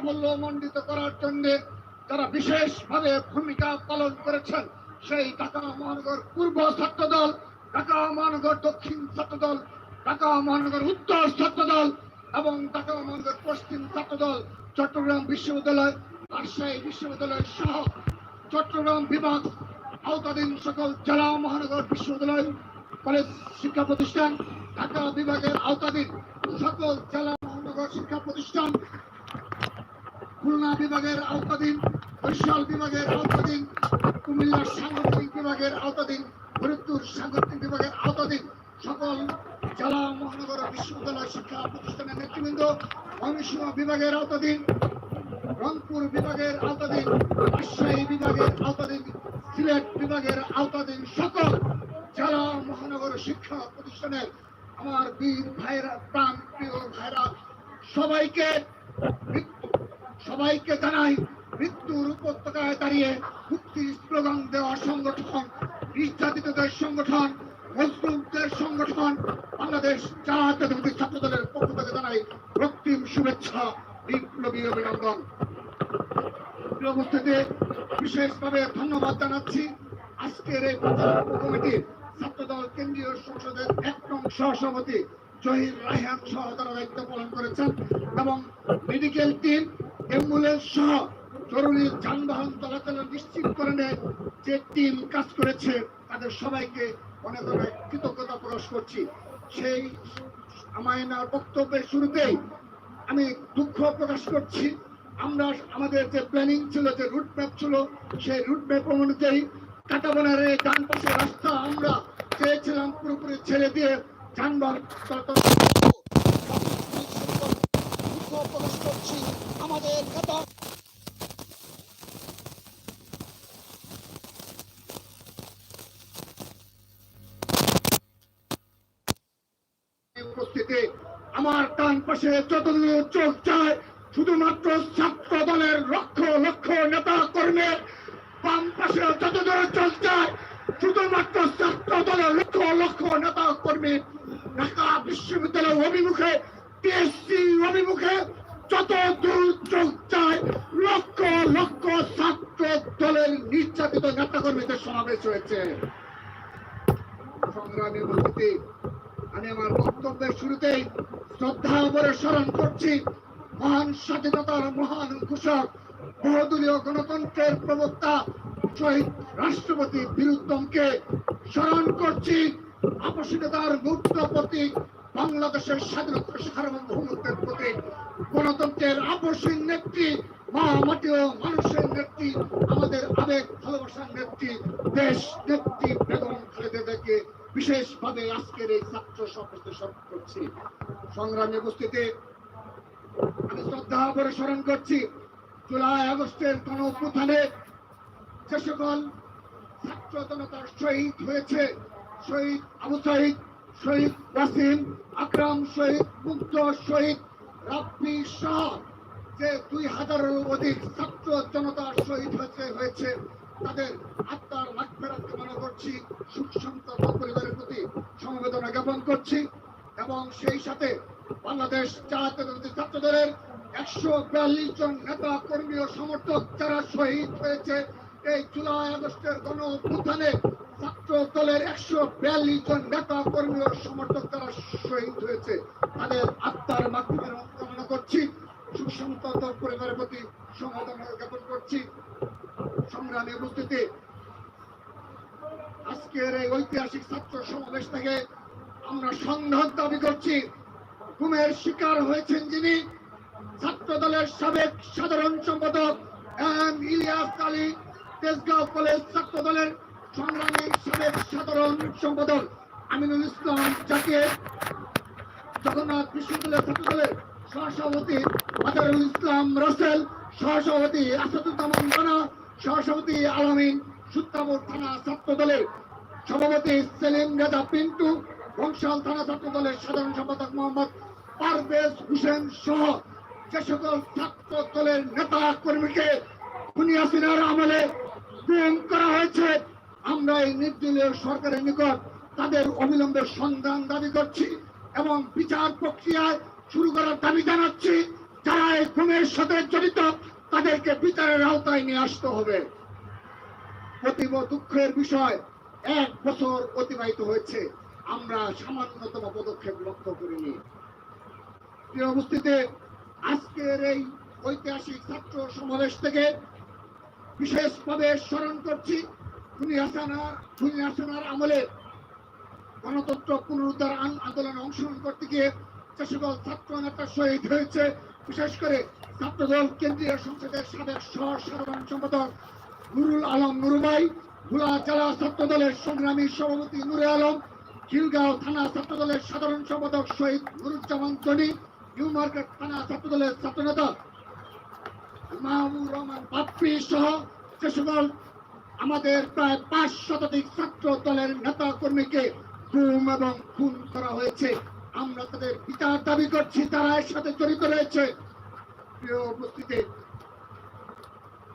সাফল্য মণ্ডিত করার জন্য যারা বিশেষভাবে ভূমিকা পালন করেছেন, সেই ঢাকা মহানগর পূর্ব ছাত্র দল ঢাকা মহানগর দক্ষিণ ছাত্র দল ঢাকা মহানগর উত্তর ছাত্র দল এবং ঢাকা মহানগর পশ্চিম ছাত্র দল চট্টগ্রাম বিশ্ববিদ্যালয় রাজশাহী বিশ্ববিদ্যালয় সহ চট্টগ্রাম বিভাগ, আওতাধীন সকল জেলা মহানগর বিশ্ববিদ্যালয়, কলেজ শিক্ষা প্রতিষ্ঠান, ঢাকা বিভাগের আওতাধীন সকল জেলা মহানগর শিক্ষা প্রতিষ্ঠান খুলনা বিভাগের আওতাধীন, বরিশাল বিভাগের আওতাধীন, কুমিল্লার সাংগঠনিক বিভাগের আওতাধীন, ফরিদপুর সাংগঠনিক বিভাগের আওতাধীন সকল জেলা মহানগর বিশ্ববিদ্যালয় শিক্ষা প্রতিষ্ঠানের নেতৃবৃন্দ ময়মনসিংহ বিভাগের আওতাধীন, রংপুর বিভাগের আওতাধীন, রাজশাহী বিভাগের আওতাধীন, সিলেট বিভাগের আওতাধীন সকল জেলা মহানগর শিক্ষা প্রতিষ্ঠানের আমার বীর ভাইরা, প্রাণ প্রিয় ভাইরা, সবাইকে সবাইকে জানাই, মৃত্যুর উপত্যকায় দাঁড়িয়ে মুক্তির স্লোগান দেওয়া সংগঠন, নির্যাতিতদের সংগঠন, মজলুমদের সংগঠন, বাংলাদেশ জাতীয়তাবাদী ছাত্র দলের পক্ষ থেকে জানাই রক্তিম শুভেচ্ছা, বিপ্লবী অভিনন্দন। উপস্থিতি, বিশেষভাবে ধন্যবাদ জানাচ্ছি আজকের এই কমিটি ছাত্রদল কেন্দ্রীয় সংসদের এক নং সহসভাপতি জহির রায়হান সহ তারা দায়িত্ব পালন করেছেন এবং মেডিকেল টিম অ্যাম্বুলেন্স সহ জরুরি যানবাহন চলাচলের নিশ্চিতকরণে যে টিম কাজ করেছে, তাদের সবাইকে অনেক অনেক কৃতজ্ঞতা প্রকাশ করছি। সেই আমায়নার বক্তব্যের শুরুতেই আমি দুঃখ প্রকাশ করছি। আমরা আমাদের যে প্ল্যানিং ছিল, যে রুট ম্যাপ ছিল, সেই রুট ম্যাপ অনুযায়ী কাটাবনের এই ডান পাশে রাস্তা আমরা চেয়েছিলাম পুরোপুরি ছেড়ে দিয়ে যানবাহন চলাচল করছি। আমাদের আমার টান পাশে যতদূর চোখ যায় শুধুমাত্র ছাত্র দলের লক্ষ লক্ষ নেতা কর্মীর বাম পাশে যতদূর চোখ যায় শুধুমাত্র ছাত্র দলের লক্ষ লক্ষ নেতা কর্মী ঢাকা বিশ্ববিদ্যালয় অভিমুখে টিএসসি অভিমুখে যত দূর চোখ যায় লক্ষ লক্ষ ছাত্র দলের নির্যাতিত নেতা কর্মীদের সমাবেশ হয়েছে সংগ্রামী উপস্থিতি আমি আমার বক্তব্যের শুরুতেই শ্রদ্ধা ভরে স্মরণ করছি মহান স্বাধীনতার মহান ঘোষক, বহুদলীয় গণতন্ত্রের প্রবক্তা, শহীদ রাষ্ট্রপতি বীরুত্তমকে স্মরণ করছি। আপসীনতার মুক্ত প্রতীক, বাংলাদেশের স্বাধীনতা সার্বভৌমত্বের প্রতীক, গণতন্ত্রের আপসীন নেত্রী মা মাটি ও মানুষের নেত্রী, আমাদের আবেগ, ভালোবাসার নেত্রী, দেশ নেত্রী বেগম খালেদা জিয়াকে বিশেষভাবে আজকের এই ছাত্র সমাবেশে স্মরণ করছি। সংগ্রামী উপস্থিতি আমি শ্রদ্ধা করে স্মরণ করছি, জুলাই আগস্টের গণ অভ্যুত্থানে যে সকল ছাত্র জনতার শহীদ হয়েছে, শহীদ আবু সাইদ, শহীদ ওয়াসিম আকরাম, শহীদ মুগ্ধ শহীদ রাব্বি শাহ, যে দুই হাজারের অধিক ছাত্র জনতা শহীদ হয়েছে হয়েছে, তাদের আত্মার মাগফেরাত কামনা করছি সুখ সন্তপ্ত পরিবারের প্রতি সমবেদনা জ্ঞাপন করছি এবং সেই সাথে বাংলাদেশ জাতীয়তাবাদী ছাত্র দলের একশো বিয়াল্লিশ জন নেতা কর্মী ও সমর্থক যারা শহীদ হয়েছে এই জুলাই আগস্টের গণ অভ্যুত্থানে ছাত্র দলের একশো বিয়াল্লিশ জন নেতা কর্মী ও সমর্থক যারা শহীদ হয়েছে, তাদের আত্মার মাধ্যমে কামনা করছি সুসন্তত পরিবারের প্রতি সমবেদনা জ্ঞাপন করছি। সংগ্রামী উপস্থিতি, আজকের এই ঐতিহাসিক ছাত্র সমাবেশ থেকে আমরা সংঘাত দাবি করছি। ঘুমের শিকার হয়েছেন যিনি। ছাত্র দলের সাবেক সাধারণ সম্পাদক এম ইলিয়াস আলী তেজগাঁও কলেজ ছাত্র দলের সংগ্রামী সাবেক সাধারণ সম্পাদক আমিনুল ইসলাম জাকির জগন্নাথ বিশ্ববিদ্যালয় ছাত্র দলের সহসভাপতি আজহারুল ইসলাম রাসেল, সহসভাপতি আসাদুজ্জামান রানা, সহসভাপতি আলামিন সুত্তাপুর থানা ছাত্র দলের সভাপতি সেলিম রেজা পিন্টু, বংশাল থানা ছাত্র দলের সাধারণ সম্পাদক মোহাম্মদ পারভেজ হোসেন সহ যে সকল ছাত্র দলের নেতা কর্মীকে খুনি হাসিনার আমলে গুম করা হয়েছে, আমরা এই নির্দলীয় সরকারের নিকট তাদের অবিলম্বে সন্ধান দাবি করছি এবং বিচার প্রক্রিয়ায় শুরু করার দাবি জানাচ্ছি। যারা এই খুনের সাথে জড়িত, তাদেরকে বিচারের আওতায় নিয়ে আসতে হবে। অতীব দুঃখের বিষয়, এক বছর অতিবাহিত হয়েছে। আমরা সামান্যতম পদক্ষেপ লক্ষ্য করিনি। প্রিয় উপস্থিতি, আজকের এই ঐতিহাসিক ছাত্র সমাবেশ থেকে বিশেষভাবে স্মরণ করছি আমলে গণতন্ত্র পুনরুদ্ধার আন- আন্দোলনে অংশগ্রহণ করতে গিয়ে যে সকল ছাত্র নেতা শহীদ হয়েছে, বিশেষ করে ছাত্রদল কেন্দ্রীয় সংসদের সাবেক সহ সাধারণ সম্পাদক নুরুল আলম নুরুবাই, ভোলা জেলা ছাত্র দলের সংগ্রামী সভাপতি নুরে আলম, খিলগাঁও থানা ছাত্র দলের সাধারণ সম্পাদক শহীদ নুরুজ্জামান জনি নিউ মার্কেট থানা ছাত্র দলের ছাত্র মাহমুর রহমান বাপ্পি সহ যে সকল আমাদের প্রায় পাঁচ শতাধিক ছাত্র দলের নেতা কর্মীকে গুম এবং খুন করা হয়েছে। আমরা তাদের বিচার দাবি করছি, তারা এর সাথে জড়িত রয়েছে। প্রিয় উপস্থিতি,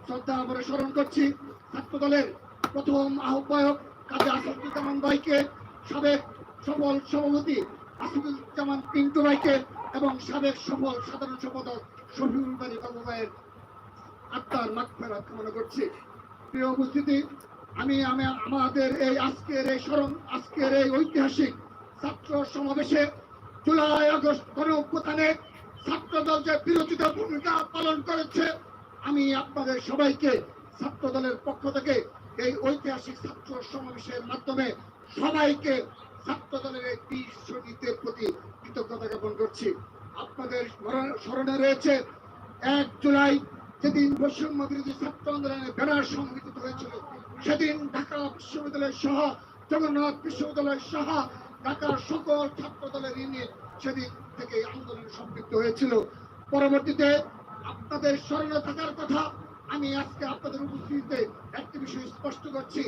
শ্রদ্ধা আমরা স্মরণ করছি ছাত্র দলের প্রথম আহ্বায়ক কাজী আসাদুজ্জামান ভাইকে, সাবেক সফল সভাপতি আসাদুজ্জামান পিন্টু ভাইকে এবং সাবেক সফল সাধারণ সম্পাদক শফিউল বাড়ি বাবু ভাইয়ের আত্মার মাগফেরাত কামনা করছি। প্রিয় উপস্থিতি, আমি আমি আমাদের এই আজকের এই স্মরণ, আজকের এই ঐতিহাসিক ছাত্র সমাবেশে জুলাই আগস্ট গণ অভ্যুত্থানে ছাত্র দল যে বিরোচিত ভূমিকা পালন করেছে, আমি আপনাদের সবাইকে ছাত্র দলের পক্ষ থেকে এই ঐতিহাসিক ছাত্র সমাবেশের মাধ্যমে সবাইকে ছাত্র দলের এই বীর শহীদদের প্রতি কৃতজ্ঞতা জ্ঞাপন করছি। আপনাদের স্মরণে রয়েছে, এক জুলাই যেদিন বৈষম্য বিরোধী ছাত্র আন্দোলনের ব্যানার সংগঠিত হয়েছিল, সেদিন ঢাকা বিশ্ববিদ্যালয় সহ জগন্নাথ বিশ্ববিদ্যালয় সহ ঢাকার সকল ছাত্র দলের সেদিন থেকে আন্দোলনে সম্পৃক্ত হয়েছিল। পরবর্তীতে আপনাদের স্মরণে থাকার কথা আমি আজকে আপনাদের উপস্থিতিতে একটি বিষয় স্পষ্ট করছি।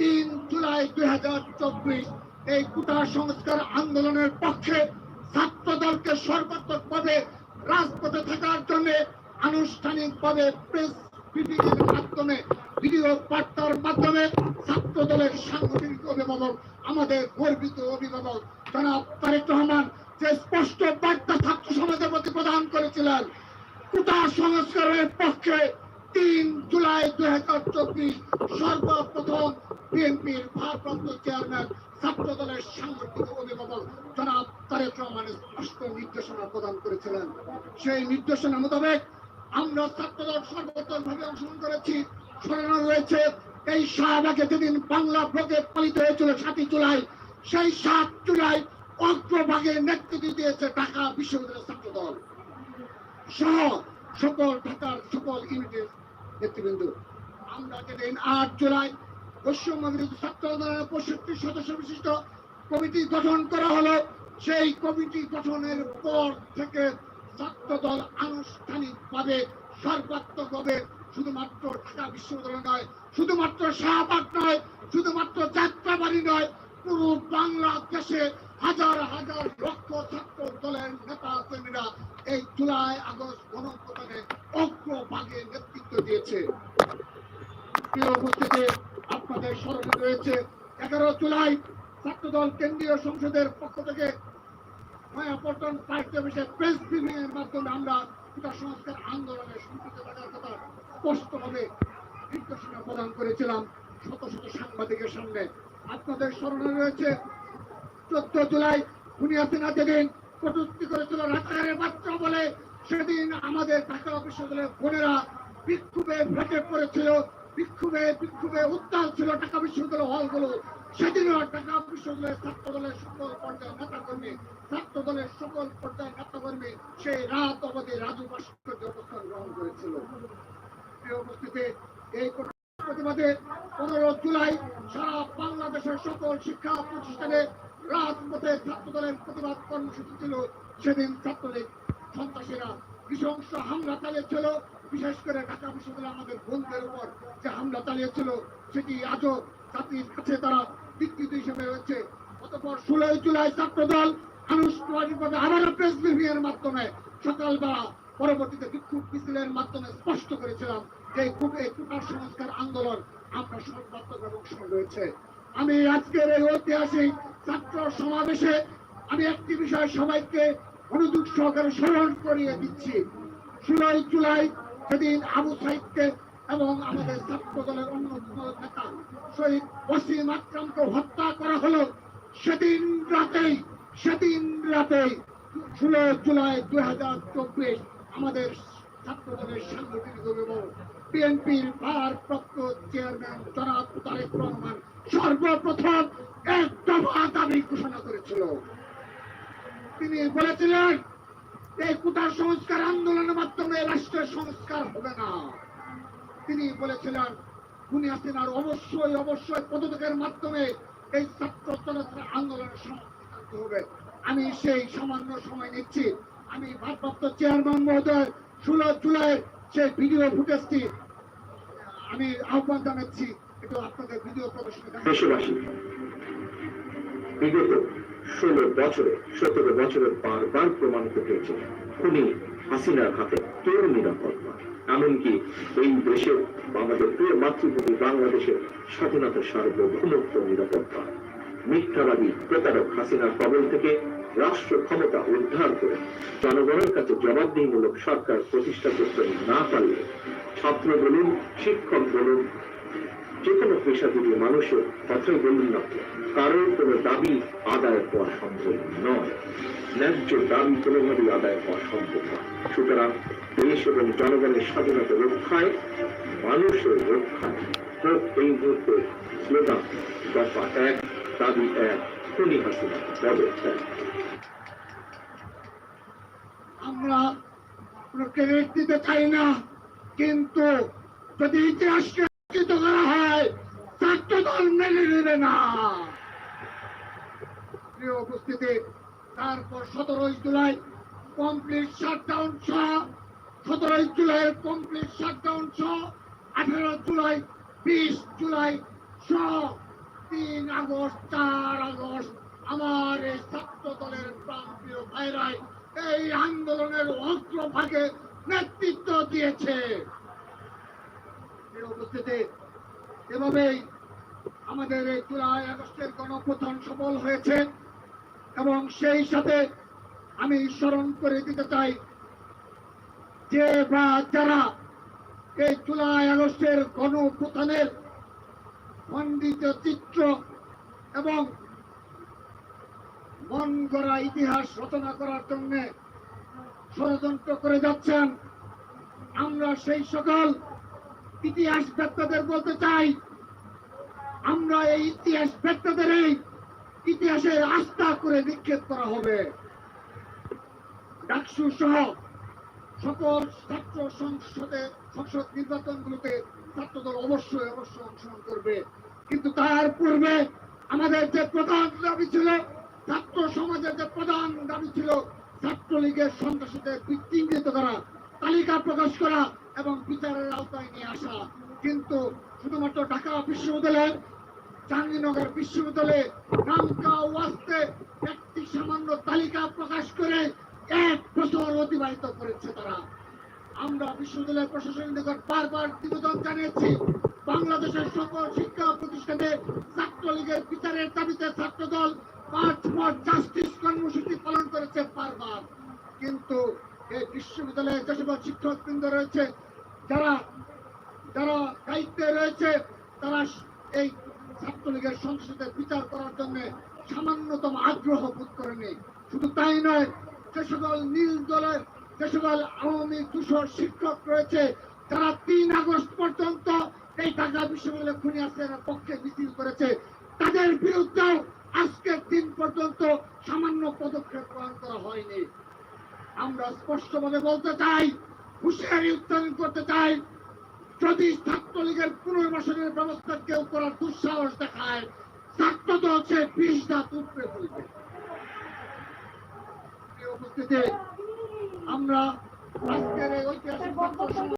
তিন জুলাই দুই হাজার চব্বিশ এই কুটা সংস্কার আন্দোলনের পক্ষে ছাত্র দলকে সর্বাত্মকভাবে রাজপথে থাকার জন্য আনুষ্ঠানিকভাবে প্রেস ব্রিফিং এর মাধ্যমে ভিডিও বার্তার মাধ্যমে ছাত্র দলের সাংগঠনিক অভিভাবক, আমাদের গর্বিত অভিভাবক জনাব তারেক রহমান যে স্পষ্ট বার্তা ছাত্র সমাজের প্রতি প্রদান করেছিলেন, কোটা সংস্কারের পক্ষে তিন জুলাই দুই হাজার চব্বিশ সর্বপ্রথম বিএনপির ভারপ্রাপ্ত চেয়ারম্যান ছাত্র দলের সাংগঠনিক অভিভাবক জনাব তারেক রহমানের স্পষ্ট নির্দেশনা প্রদান করেছিলেন। সেই নির্দেশনা মোতাবেক আমরা ছাত্রদল সর্বোত্তম ভাবে অংশগ্রহণ করেছি। স্মরণ রয়েছে, এই শাহবাগে যেদিন বাংলা ব্লকে পালিত হয়েছিল সাতই জুলাই, সেই সাত জুলাই অগ্রভাগে নেতৃত্ব দিয়েছে ঢাকা বিশ্ববিদ্যালয়ের ছাত্রদল। সহ সকল ঢাকার সকল ইউনিটের নেতৃবৃন্দ। আমরা যেদিন আট জুলাই পশ্চিমবঙ্গ বিরোধী ছাত্র আন্দোলনের পঁয়ষট্টি সদস্য বিশিষ্ট কমিটি গঠন করা হলো। সেই কমিটি গঠনের পর থেকে ছাত্র দল আনুষ্ঠানিকভাবে, সর্বাত্মকভাবে শুধুমাত্র ঢাকা বিশ্ববিদ্যালয় নয়, শুধুমাত্র শাহবাগ নয়, শুধুমাত্র যাত্রাবাড়ি নয়, পুরো বাংলাদেশে হাজার হাজার লক্ষ ছাত্র দলের নেতা কর্মীরা এই জুলাই আগস্ট গণপ্রদানে অগ্রভাগে নেতৃত্ব দিয়েছে। প্রিয় উপস্থিতি আপনাদের স্মরণে রয়েছে। এগারো জুলাই ছাত্রদল কেন্দ্রীয় সংসদের পক্ষ থেকে নয়াপল্টন পার্টি অফিসে প্রেস ব্রিফিং মাধ্যমে আমরা কোটা সংস্কার আন্দোলনে সম্পৃক্ত থাকার কথা স্পষ্টভাবে নির্দেশনা প্রদান করেছিলাম শত শত সাংবাদিকের সামনে। আপনাদের স্মরণে রয়েছে, চোদ্দ জুলাই খুনি হাসিনা যেদিন কটূক্তি করেছিল রাজাকারের বাচ্চা বলে, সেদিন আমাদের ঢাকা বিশ্ববিদ্যালয়ের বোনেরা বিক্ষোভে ভেটে পড়েছিল। বিক্ষোভে বিক্ষোভে উত্তাল ছিল ঢাকা বিশ্ববিদ্যালয় হলগুলো। সেদিনও ঢাকা বিশ্ববিদ্যালয়ের ছাত্র দলের সকল পর্যায়ের নেতাকর্মী ছাত্র দলের সকল পর্যায়ের নেতাকর্মী সেই রাত অবধি রাজু ভাস্কর্য অবস্থান গ্রহণ করেছিল। প্রিয় উপস্থিতি, এই প্রতিবাদে পনেরো জুলাই সারা বাংলাদেশের সকল শিক্ষা প্রতিষ্ঠানে রাজপথে ছাত্র দলের প্রতিবাদ কর্মসূচি ছিল। সেদিন ছাত্রলীগ সন্ত্রাসীরা নৃশংস হামলা চালিয়েছিল। বিশেষ করে ঢাকা বিশ্ববিদ্যালয় আমাদের বন্ধুদের উপর যে হামলা চালিয়েছিল, সেটি আজও জাতির কাছে তারা বিকৃত হিসেবে রয়েছে। অতপর ষোলোই জুলাই আনুষ্ঠানিকভাবে প্রেস ব্রিফিং এর মাধ্যমে সকালবেলা পরবর্তীতে বিক্ষোভ মিছিলের মাধ্যমে স্পষ্ট করেছিলাম যে এই কুটার সংস্কার আন্দোলন আমরা সর্বাত্মক রয়েছে। আমি আজকের এই ঐতিহাসিক ছাত্র সমাবেশে আমি একটি বিষয় সবাইকে অনুযোগ সহকারে স্মরণ করিয়ে দিচ্ছি। ষোলোই জুলাই সেদিন আবু সাইদকে এবং আমাদের ছাত্র দলের অন্যতম নেতা শহীদ ওসিম আকরামকে হত্যা করা হলো, সেদিন রাতেই সেদিন রাতেই ষোলো জুলাই দুই হাজার চব্বিশ আমাদের ছাত্র দলের সাংগঠনিক এবং বিএনপির ভারপ্রাপ্ত চেয়ারম্যান জনাব তারেক রহমান সর্বপ্রথম এক দফা দাবি ঘোষণা করেছিল। তিনি বলেছিলেন এই কুটার সংস্কার আন্দোলনের মাধ্যমে রাষ্ট্রের সংস্কার হবে না। তিনি বলেছিলেন, খুনি হাসিনার অবশ্যই অবশ্যই পদত্যাগের মাধ্যমে এই ছাত্র জনতার আন্দোলনের করতে হবে। আমি সেই সামান্য সময় নিচ্ছি। আমি ভারপ্রাপ্ত চেয়ারম্যান মহোদয়, ষোলো জুলাই সেই ভিডিও ফুটেজটি আমি আহ্বান জানাচ্ছি। একটু আপনাদের ভিডিও প্রদর্শনী ষোলো বছরে, সতেরো বছরের বারবার প্রমাণিত হয়েছে। খুনি হাসিনার হাতে কেউ নিরাপদ এমনকি এই দেশের আমাদের প্রিয় মাতৃভূমি বাংলাদেশের স্বাধীনতা সার্বভৌমত্ব নিরাপদ নয় মিথ্যাবাদী প্রতারক হাসিনার কবল থেকে রাষ্ট্র ক্ষমতা উদ্ধার করে জনগণের কাছে জবাবদিহিমূলক সরকার প্রতিষ্ঠা করতে না পারলে ছাত্র বলুন শিক্ষক বলুন যে কোনো পেশাজীবী মানুষের কথাই বলুন না কারোর কোনো দাবি আদায় হওয়া সম্ভব নয়। ন্যায্য দাবি কোনোভাবেই আদায় হওয়া সম্ভব নয় সুতরাং দেশ এবং জনগণের স্বাধীনতা রক্ষায়, মানুষের রক্ষায় এই মুহূর্তে স্লোগান, দফা এক, দাবি এক, খুনি হাসিনা, পদত্যাগ। আমরা ক্রেডিট দিতে চাই না, কিন্তু যদি ইতিহাসকে রক্ষিত করা হয় ছাত্র দল মেনে নেবে না উপস্থিতি, তারপর সতেরোই জুলাই কমপ্লিট শাটডাউন সহ, সতেরোই জুলাই কমপ্লিট শাটডাউন সহ, আঠারো জুলাই, বিশ জুলাই সহ, তিন আগস্ট, চার আগস্ট আমার এই ছাত্র দলের প্রান্তীয় ভাইরাই এই আন্দোলনের অগ্রভাগে নেতৃত্ব দিয়েছে। উপস্থিতি, এভাবেই আমাদের এই জুলাই আগস্টের গণপ্রধান সফল হয়েছে এবং সেই সাথে আমি স্মরণ করে দিতে চাই যে বা যারা এই জুলাই আগস্টের গণপ্রধানের খণ্ডিত চিত্র এবং মন গড়া ইতিহাস রচনা করার জন্য ষড়যন্ত্র করে যাচ্ছেন, আমরা সেই সকল ইতিহাস ব্যক্তাদের বলতে চাই আমরা এই ইতিহাস ব্যক্তাদের এই ইতিহাসে আস্থা করে নিক্ষেপ করা হবে। ডাকসু সহ সকল ছাত্র সংসদে, সংসদ নির্বাচনগুলোতে ছাত্রদল অবশ্যই অবশ্যই অংশগ্রহণ করবে। কিন্তু তার পূর্বে আমাদের যে প্রধান দাবি ছিল, ছাত্র সমাজের যে প্রধান দাবি ছিল, ছাত্রলীগের সন্ত্রাসীদের চিহ্নিত করা, তালিকা প্রকাশ করা এবং বিচারের আওতায় নিয়ে আসা। কিন্তু শুধুমাত্র ঢাকা বিশ্ববিদ্যালয়ের জাহাঙ্গীরনগর বিশ্ববিদ্যালয়ে নামকা ওয়াস্তে একটি সামান্য তালিকা প্রকাশ করে এক বছর অতিবাহিত করেছে তারা। আমরা বিশ্ববিদ্যালয় প্রশাসনের নিকট বারবার নিবেদন জানিয়েছি। বাংলাদেশের সকল শিক্ষা প্রতিষ্ঠানে ছাত্রলীগের বিচারের দাবিতে ছাত্রদল মার্চ ফর জাস্টিস কর্মসূচি পালন করেছে বারবার। কিন্তু এই বিশ্ববিদ্যালয়ে যে সকল শিক্ষকবৃন্দ রয়েছে, যারা যারা দায়িত্বে রয়েছে, তারা এই ছাত্রলীগের সংসদের বিচার করার জন্য সামান্যতম আগ্রহ বোধ করেনি। শুধু তাই নয়, যে সকল নীল দলের, যে সকল আওয়ামী দূষর শিক্ষক রয়েছে, যারা তিন আগস্ট পর্যন্ত এই ঢাকা বিশ্ববিদ্যালয় খুনি আসের পক্ষে মিছিল করেছে, তাদের বিরুদ্ধেও আজকের দিন পর্যন্ত সামান্য পদক্ষেপ গ্রহণ করা হয়নি। আমরা স্পষ্টভাবে বলতে চাই, হুঁশিয়ারি উচ্চারণ করতে চাই যদি ছাত্রলীগের পুনর্বাসনের ব্যবস্থা কেউ করার দুঃসাহস দেখায় ছাত্র তো হচ্ছে বিষ দাঁত উপরে ফেলবে আমরা আজকের এই ঐতিহাসিক